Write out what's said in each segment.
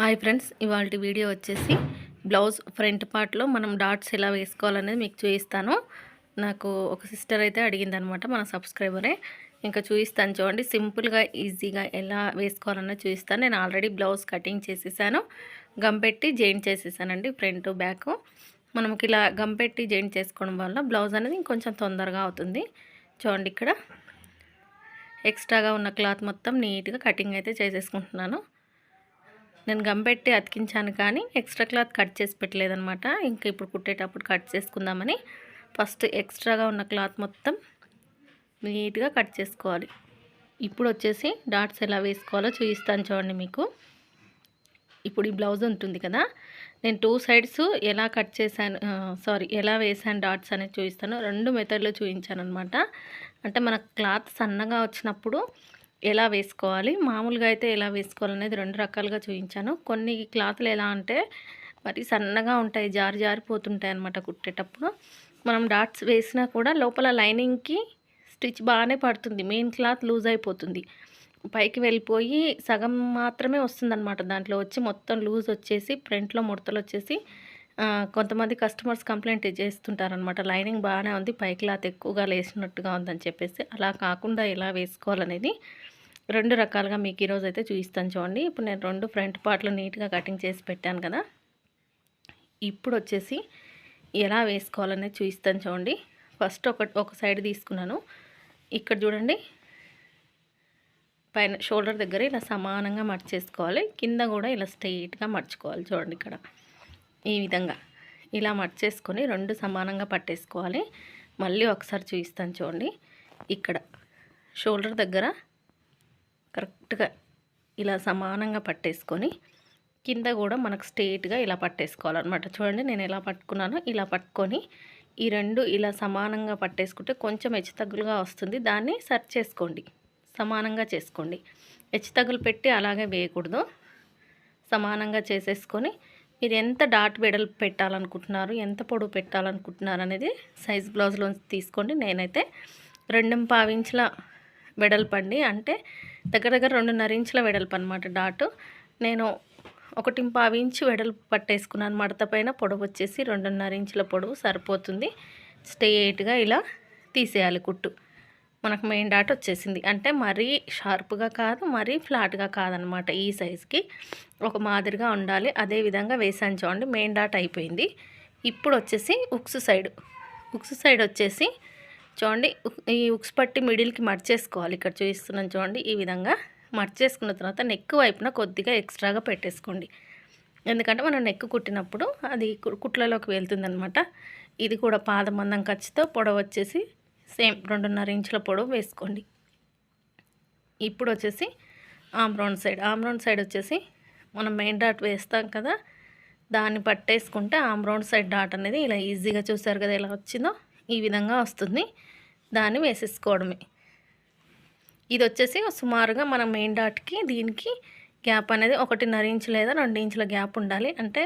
Hi friends ఇవాళ video వచ్చేసి blouse front పార్ట్లో మనం డాట్స్ ఎలా వేసుకోవాలనేది మీకు చూపిస్తాను. నాకు ఒక సిస్టర్ అయితే అడిగింది అనమాట మన సబ్స్క్రైబరే. ఇంకా చూపిస్తాను చూడండి సింపుల్గా ఈజీగా ఎలా వేసుకోవాలనేది చూపిస్తాను. నేను ఆల్రెడీ బ్లౌజ్ కటింగ్ చేసేసాను గంపెట్టి జాయింట్ చేసేసానండి ఫ్రంట్ బ్యాక్. మనకి ఇలా గంపెట్టి జాయింట్ చేసుకోవడం వల్ల బ్లౌజ్ అనేది ఇంకొంచెం తొందరగా అవుతుంది. చూడండి ఇక్కడ. ఎక్స్ట్రాగా ఉన్న క్లాత్ మొత్తం నీట్గా కటింగ్ అయితే చేసేసుకుంటున్నాను. నేను గమ్ పెట్టి అతికించాను కానీ ఎక్స్ట్రా క్లాత్ కట్ చేసి పెట్టలేదనమాట ఇంకా ఇప్పుడు కుట్టేటప్పుడు కట్ చేసుకుందామని ఫస్ట్ ఎక్స్ట్రాగా ఉన్న క్లాత్ మొత్తం నీట్గా కట్ చేసుకోవాలి. ఇప్పుడు వచ్చేసి డాట్స్ ఎలా వేసుకోవాలో చూపిస్తాను చూడండి మీకు. ఇప్పుడు ఈ బ్లౌజ్ ఉంటుంది కదా నేను టూ సైడ్స్ ఎలా కట్ చేశాను సారీ ఎలా వేసాను డాట్స్ అనేది చూపిస్తాను. రెండు మెథడ్లో చూపించాను అనమాట అంటే మన క్లాత్ సన్నగా వచ్చినప్పుడు ఎలా వేసుకోవాలి? మామూలుగా అయితే ఎలా వేసుకోవాలనేది రెండు రకాలుగా చూపించాను కొన్ని క్లాత్లు ఎలా అంటే మరి సన్నగా ఉంటాయి జారి జారిపోతుంటాయి అనమాట కుట్టేటప్పుడు. మనం డాట్స్ వేసినా కూడా లోపల లైనింగ్కి స్టిచ్ బాగానే పడుతుంది. మెయిన్ క్లాత్ లూజ్ అయిపోతుంది. పైకి వెళ్ళిపోయి సగం మాత్రమే వస్తుందన్నమాట దాంట్లో. వచ్చి మొత్తం లూజ్ వచ్చేసి ఫ్రంట్లో ముడతలు వచ్చేసి కొంతమంది కస్టమర్స్ కంప్లైంట్ చేస్తుంటారనమాట లైనింగ్ బాగానే ఉంది పై క్లాత్ ఎక్కువగా లేసినట్టుగా ఉందని చెప్పేసి. అలా కాకుండా ఎలా వేసుకోవాలనేది రెండు రకాలుగా మీకు ఈరోజు అయితే చూపిస్తాను చూడండి. ఇప్పుడు నేను రెండు ఫ్రంట్ పార్ట్లు నీట్గా కటింగ్ చేసి పెట్టాను కదా. ఇప్పుడు వచ్చేసి ఎలా వేసుకోవాలనేది చూపిస్తాను చూడండి. ఫస్ట్ ఒక ఒక సైడ్ తీసుకున్నాను. ఇక్కడ చూడండి. పైన షోల్డర్ దగ్గర ఇలా సమానంగా మర్చేసుకోవాలి. కింద కూడా ఇలా స్ట్రైట్గా మర్చుకోవాలి చూడండి ఇక్కడ. ఈ విధంగా. ఇలా మర్చేసుకొని రెండు సమానంగా పట్టేసుకోవాలి. మళ్ళీ ఒకసారి చూపిస్తాను చూడండి. ఇక్కడ షోల్డర్ దగ్గర కరెక్ట్గా ఇలా సమానంగా పట్టేసుకొని కింద కూడా మనకు స్ట్రేట్గా ఇలా పట్టేసుకోవాలన్నమాట. చూడండి నేను ఎలా పట్టుకున్నానో ఇలా పట్టుకొని ఈ రెండు ఇలా సమానంగా పట్టేసుకుంటే కొంచెం హెచ్చుతగ్గులుగా వస్తుంది. దాన్ని సర్చ్ చేసుకోండి. సమానంగా చేసుకోండి. హెచ్చుతగ్గులు పెట్టి అలాగే వేయకూడదు. సమానంగా చేసేసుకొని మీరు ఎంత డాట్ వెడల్పు పెట్టాలనుకుంటున్నారు ఎంత పొడవు పెట్టాలనుకుంటున్నారు అనేది సైజ్ బ్లౌజ్లో తీసుకోండి. నేనైతే రెండు పావించుల వెడల్పు అండి. అంటే దగ్గర దగ్గర రెండున్నర ఇంచుల వెడల్పు అనమాట డాట్. నేను ఒకటి పావు ఇంచు వెడల్పు పట్టేసుకున్నాను. మడత పైన పొడవు వచ్చేసి రెండున్నర ఇంచుల పొడవు సరిపోతుంది. స్ట్రేట్గా ఇలా తీసేయాలి కుట్టు. మనకు మెయిన్ డాట్ వచ్చేసింది. అంటే మరీ షార్ప్గా కాదు మరీ ఫ్లాట్గా కాదనమాట ఈ సైజ్కి ఒక మాదిరిగా ఉండాలి. అదే విధంగా వేసాను చూడండి మెయిన్ డాట్ అయిపోయింది. ఇప్పుడు వచ్చేసి ఉక్స్ సైడ్ ఉక్స్ సైడ్ వచ్చేసి చూడండి ఈ ఉక్స్ పట్టి మిడిల్కి మర్చేసుకోవాలి ఇక్కడ చూపిస్తున్నాను చూడండి ఈ విధంగా మర్చేసుకున్న తర్వాత నెక్ వైపున కొద్దిగా ఎక్స్ట్రాగా పెట్టేసుకోండి. ఎందుకంటే మనం నెక్ కుట్టినప్పుడు అది కుట్లలోకి వెళ్తుందనమాట. ఇది కూడా పాదమందం ఖర్చుతో పొడవు వచ్చేసి సేమ్ రెండున్నర ఇంచుల పొడవు వేసుకోండి. ఇప్పుడు వచ్చేసి ఆమ్రౌండ్ సైడ్ ఆమ్రౌండ్ సైడ్ వచ్చేసి మనం మెయిన్ డాట్ వేస్తాం కదా దాన్ని పట్టేసుకుంటే ఆమ్రౌండ్ సైడ్ డాట్ అనేది ఇలా ఈజీగా చూసారు కదా ఎలా వచ్చిందో ఈ విధంగా వస్తుంది. దాన్ని వేసేసుకోవడమే. ఇది వచ్చేసి సుమారుగా మన మెయిన్ డాట్కి దీనికి గ్యాప్ అనేది ఒకటిన్నర ఇంచు లేదా రెండు ఇంచుల గ్యాప్ ఉండాలి. అంటే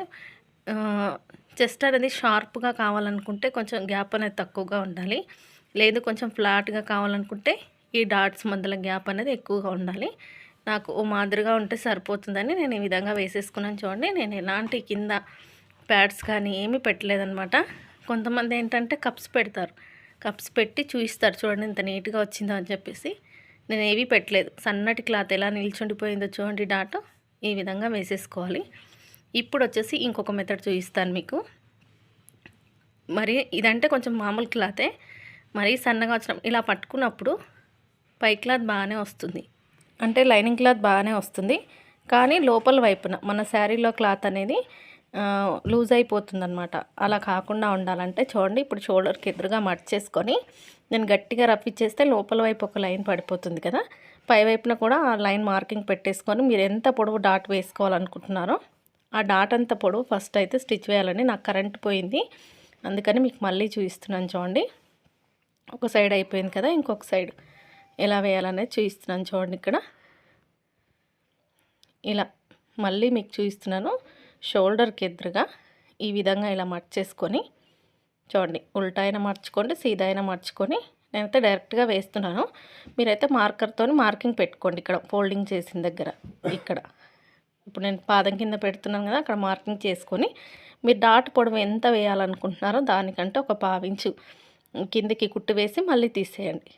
చెస్ట్ అనేది షార్ప్గా కావాలనుకుంటే కొంచెం గ్యాప్ అనేది తక్కువగా ఉండాలి. లేదు కొంచెం ఫ్లాట్గా కావాలనుకుంటే ఈ డాట్స్ మధ్యల గ్యాప్ అనేది ఎక్కువగా ఉండాలి. నాకు ఓ మాదిరిగా ఉంటే సరిపోతుందని నేను ఈ విధంగా వేసేసుకున్నాను చూడండి. నేను ఎలాంటి కింద ప్యాడ్స్ కానీ ఏమీ పెట్టలేదనమాట కొంతమంది ఏంటంటే కప్స్ పెడతారు. కప్స్ పెట్టి చూపిస్తారు చూడండి ఇంత నీట్గా వచ్చిందో అని చెప్పేసి. నేను ఏవి పెట్టలేదు. సన్నటి క్లాత్ ఎలా నిల్చుండిపోయిందో చూడండి డాట్ ఈ విధంగా వేసేసుకోవాలి. ఇప్పుడు వచ్చేసి ఇంకొక మెథడ్ చూపిస్తాను మీకు. మరి ఇదంటే కొంచెం మామూలు క్లాతే మరీ సన్నగా వచ్చిన ఇలా పట్టుకున్నప్పుడు పై క్లాత్ బాగానే వస్తుంది. అంటే లైనింగ్ క్లాత్ బాగానే వస్తుంది. కానీ లోపల వైపున మన శారీలో క్లాత్ అనేది లూజ్ అయిపోతుందనమాట అలా కాకుండా ఉండాలంటే చూడండి ఇప్పుడు షోల్డర్కి ఎదురుగా మర్చేసుకొని నేను గట్టిగా రప్పించేస్తే లోపల వైపు ఒక లైన్ పడిపోతుంది కదా. పై వైపున కూడా ఆ లైన్ మార్కింగ్ పెట్టేసుకొని మీరు ఎంత పొడవు డాట్ వేసుకోవాలనుకుంటున్నారో ఆ డాట్ అంత పొడవు ఫస్ట్ అయితే స్టిచ్ వేయాలని నాకు కరెంట్ పోయింది. అందుకని మీకు మళ్ళీ చూపిస్తున్నాను చూడండి. ఒక సైడ్ అయిపోయింది కదా ఇంకొక సైడ్. ఎలా వేయాలనేది చూపిస్తున్నాను చూడండి ఇక్కడ. ఇలా మళ్ళీ మీకు చూపిస్తున్నాను షోల్డర్కి ఎదురుగా ఈ విధంగా ఇలా మర్చేసుకొని చూడండి ఉల్టా అయినా మర్చుకోండి సీదా అయినా మర్చుకొని నేనైతే డైరెక్ట్గా వేస్తున్నాను. మీరైతే మార్కర్తో మార్కింగ్ పెట్టుకోండి ఇక్కడ ఫోల్డింగ్ చేసిన దగ్గర ఇక్కడ. ఇప్పుడు నేను పాదం కింద పెడుతున్నాను కదా అక్కడ మార్కింగ్ చేసుకొని మీరు డాట్ పొడవు ఎంత వేయాలనుకుంటున్నారో దానికంటే ఒక పావించు. కిందికి కుట్టు వేసి మళ్ళీ తీసేయండి.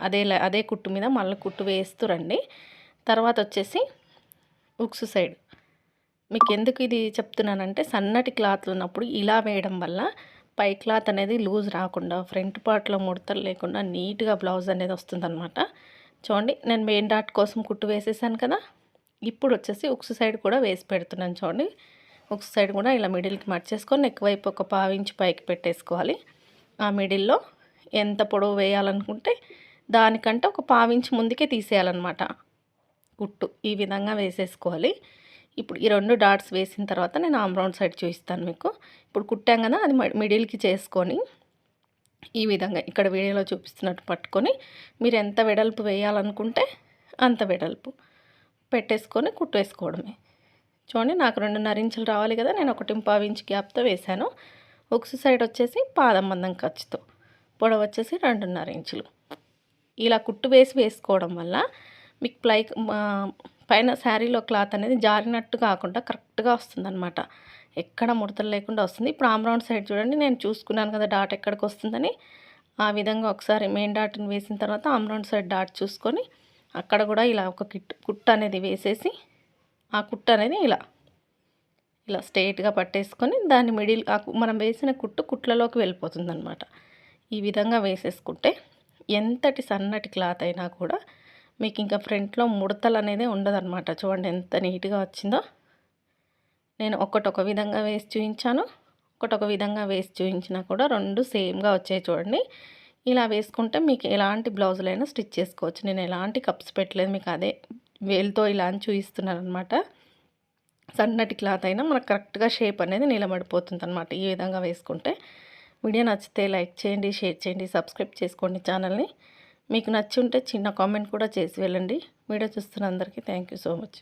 అదే అదే కుట్టు మీద మళ్ళీ కుట్టు వేస్తూ రండి. తర్వాత వచ్చేసి ఉక్సు సైడ్. మీకు ఎందుకు ఇది చెప్తున్నానంటే సన్నటి క్లాత్ ఉన్నప్పుడు ఇలా వేయడం వల్ల పై క్లాత్ అనేది లూజ్ రాకుండా ఫ్రంట్ పార్ట్లో ముడతలు లేకుండా నీట్గా బ్లౌజ్ అనేది వస్తుందన్నమాట. చూడండి నేను మెయిన్ డాట్ కోసం కుట్టు వేసేసాను కదా. ఇప్పుడు వచ్చేసి ఉక్సు సైడ్ కూడా వేసి పెడుతున్నాను చూడండి. ఉక్సు సైడ్ కూడా ఇలా మిడిల్కి మర్చేసుకొని ఎక్కువైపు ఒక పావించి పైకి పెట్టేసుకోవాలి. ఆ మిడిల్లో ఎంత పొడవు వేయాలనుకుంటే దానికంటే ఒక పావించి ముందుకే తీసేయాలన్నమాట. కుట్టు ఈ విధంగా వేసేసుకోవాలి. ఇప్పుడు ఈ రెండు డాట్స్ వేసిన తర్వాత నేను ఆమ్రౌండ్ సైడ్ చూపిస్తాను మీకు. ఇప్పుడు కుట్టాం కదా అది మిడిల్కి చేసుకొని ఈ విధంగా ఇక్కడ వీడియోలో చూపిస్తున్నట్టు పట్టుకొని మీరు ఎంత వెడల్పు వేయాలనుకుంటే అంత వెడల్పు పెట్టేసుకొని కుట్టు వేసుకోవడమే చూడండి నాకు రెండున్నర ఇంచులు రావాలి కదా నేను ఒకటి పావు ఇంచు గ్యాప్తో వేశాను. బుక్స్ సైడ్ వచ్చేసి పాదం మందం ఖర్చుతో పొడవు వచ్చేసి రెండున్నర ఇంచులు. ఇలా కుట్టు వేసి వేసుకోవడం వల్ల మీకు ప్లై పైన శారీలో క్లాత్ అనేది జారినట్టు కాకుండా కరెక్ట్గా వస్తుందన్నమాట. ఎక్కడ ముడతలు లేకుండా వస్తుంది. ఇప్పుడు ఆమ్రౌండ్ సైడ్ చూడండి నేను చూసుకున్నాను కదా డాట్ ఎక్కడికి వస్తుందని. ఆ విధంగా ఒకసారి మెయిన్ డాట్ని వేసిన తర్వాత ఆమ్రౌండ్ సైడ్ డాట్ చూసుకొని అక్కడ కూడా ఇలా ఒక కిట్ కుట్ట అనేది వేసేసి ఆ కుట్ట అనేది ఇలా ఇలా స్ట్రైట్గా పట్టేసుకొని దాన్ని మిడిల్ మనం వేసిన కుట్టు కుట్లలోకి వెళ్ళిపోతుంది అనమాట ఈ విధంగా వేసేసుకుంటే ఎంతటి సన్నటి క్లాత్ అయినా కూడా మీకు ఇంకా ఫ్రంట్లో ముడతలు అనేది ఉండదన్నమాట. చూడండి ఎంత నీట్గా వచ్చిందో. నేను ఒకటొక విధంగా వేసి చూపించాను ఒకటొక విధంగా వేసి చూపించినా కూడా రెండు సేమ్గా వచ్చాయి చూడండి. ఇలా వేసుకుంటే మీకు ఎలాంటి బ్లౌజులైనా స్టిచ్ చేసుకోవచ్చు. నేను ఎలాంటి కప్స్ పెట్టలేదు మీకు అదే వేలుతో ఇలా అని చూపిస్తున్నాను అనమాట సన్నటి క్లాత్ అయినా మనకు కరెక్ట్గా షేప్ అనేది నిలబడిపోతుంది అనమాట ఈ విధంగా వేసుకుంటే వీడియో నచ్చితే లైక్ చేయండి షేర్ చేయండి సబ్స్క్రైబ్ చేసుకోండి ఛానల్ని. మీకు నచ్చి ఉంటే చిన్న కామెంట్ కూడా చేసి వెళ్ళండి. వీడియో చూస్తున్న అందరికీ థ్యాంక్ సో మచ్.